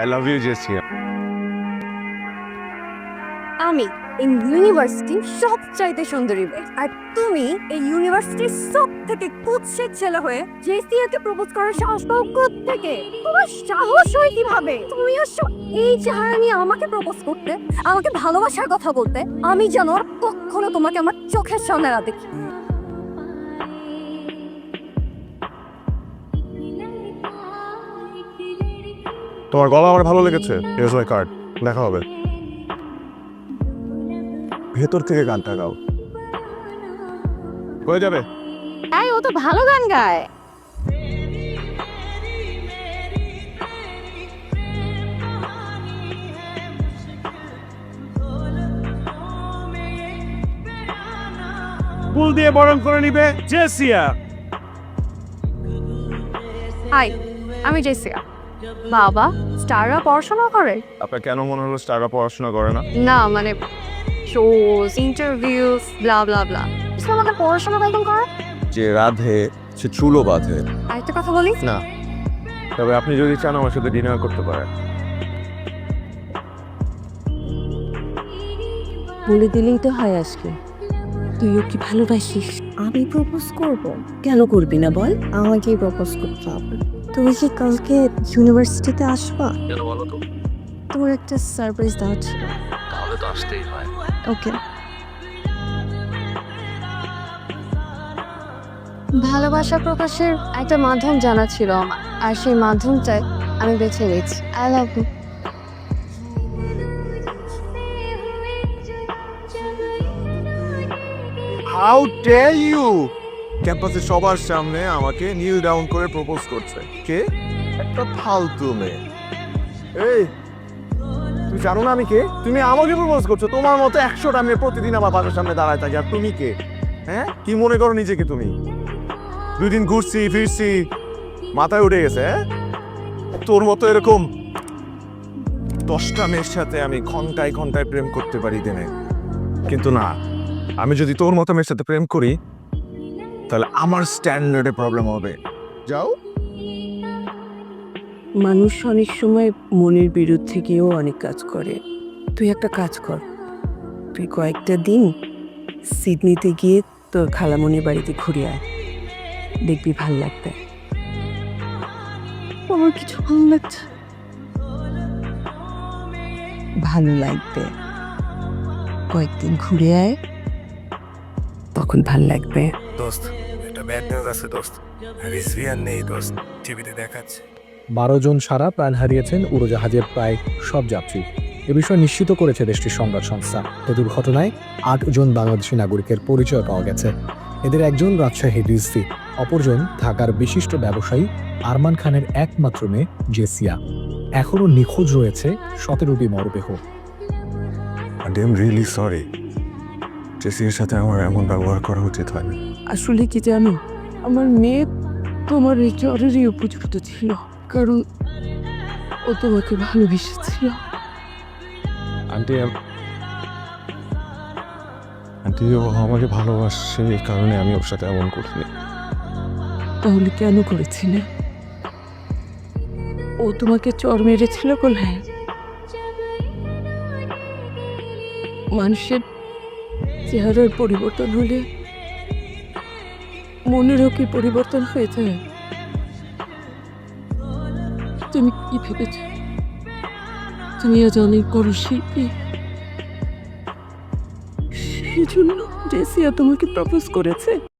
I love you জেসিয়া আমি এই ইউনিভার্সিটির সবচাইতে সুন্দরী মেয়ে। আর তুমি এই ইউনিভার্সিটির সব থেকে কুৎসিত ছেলে হয়ে জেসিয়াকে প্রপোজ করার সাহস পাও থেকে তোমার সাহস হয় কীভাবে? তুমি এই চেহারা নিয়ে আমাকে প্রপোজ করতে, আমাকে ভালোবাসার কথা বলতে, আমি যেন কখনো তোমাকে আমার চোখের সামনে না দেখি। তোমার গলা আমার ভালো লেগেছে হিয়ার্স মাই কার্ড দেখা হবে। ভেতর থেকে গানটা গাও। হয়ে যাবে। এই ও তো ভালো গান গায়। ফুল দিয়ে বরণ করে নিবে জেসিয়া। হাই আমি জেসিয়া। বাবা স্টাররা পড়াশোনা করে? আপনার কেন মনে হলো স্টাররা পড়াশোনা করে না? না মানে shows interviews blah blah blah আমাদের পড়াশোনা কখন করে? যে রাধে সে চুলো বাঁধে। আরেকটা কথা বলি না। তবে আপনি যদি চান আমার সাথে ডিনার করতে পারেন। বলে দিলেই তো হয় আজকে। তুইও কি ভালোবাসিস? আমি প্রপোজ করব। কেন করবি না বল? আমাকেই প্রপোজ করতে হবে। তুমি কি কালকে ইউনিভার্সিটিতে আসবা? কেন বলো তো? তোর একটা সারপ্রাইজ দেওয়া ছিল। তাহলে তো আসতেই হয়। ওকে। ভালোবাসা প্রকাশের একটা মাধ্যম জানা ছিল আমার আর সেই মাধ্যমটাই আমি বেছে নিয়েছি। I love you how dare you ক্যাম্পাসে সবার সামনে আমাকে নীল ডাউন করে প্রপোজ করছে। কে? একটা ফালতু মেয়ে। এই, তুমি জানো না আমি কে? তুমি আমাকে প্রপোজ করছ। তোমার মতো একশোটা মেয়ে প্রতিদিন আমার বাসার সামনে দাঁড়ায় থাকে। আর তুমি কে? হ্যাঁ? কি মনে করো নিজেকে তুমি? দুই দিন ঘুরছি, ফিরছি, মাথায় উঠে গেছে হ্যাঁ? তোর মতো এরকম দশটা মেয়ের সাথে আমি ঘন্টায় ঘন্টায় প্রেম করতে পারি দিনে। কিন্তু না, আমি যদি তোর মতো মেয়ের সাথে প্রেম করি তাহলে আমার স্ট্যান্ডার্ডে প্রবলেম হবে। যাও। মানুষ অনেক সময় মনের বিরুদ্ধে গিয়েও অনেক কাজ করে। তুই একটা কাজ কর। তুই কয়েকটা দিন সিডনিতে গিয়ে তোর খালামনির বাড়িতে ঘুরে আয়। দেখবি ভালো লাগবে। আমার কিছু ভালো লাগছে। ভালো লাগবে। কয়েকদিন ঘুরে আয়। তখন ভালো লাগবে। দোস্ত একটা ব্যাড নিউজ আছে দোস্ত। নেই দোস্ত টিভিতে দেখাচ্ছে। বারো জন সারা প্রাণ হারিয়েছেন উড়োজাহাজের প্রায় সব যাত্রী। এ বিষয়ে নিশ্চিত করেছে দেশটির সংবাদ সংস্থা। এ দুর্ঘটনায় আট জন বাংলাদেশি নাগরিকের পরিচয় পাওয়া গেছে। এদের একজন রাজশাহী রিজভি অপরজন ঢাকার বিশিষ্ট ব্যবসায়ী আরমান খানের একমাত্র মেয়ে জেসিয়া। এখনও নিখোঁজ রয়েছে সতেরোটি মরদেহ। আই এম রিয়েলি সরি জেসির সাথে আমার এমন ব্যবহার করা উচিত হয়নি। আসলে কি জানো আমার মেয়ে তোমার এই জ্বরেরই উপযুক্ত ছিল কারণ ও তোমাকে ভালোবেসেছিল। আন্টি আন্টি ও আমাকে ভালোবাসে এই কারণে আমি ওর সাথে এমন করিনি। তাহলে কেন করেছিলে? ও তোমাকে চর মেরেছিল বলে মানুষের চেহারার পরিবর্তন হলে মনেরও কি পরিবর্তন হয়ে যায়? তুমি কি ভেবেছ? তুমি আজ অনেক বড় শিল্পী। সেই জন্য ডেসিয়া তোমাকে প্রপোজ করেছে।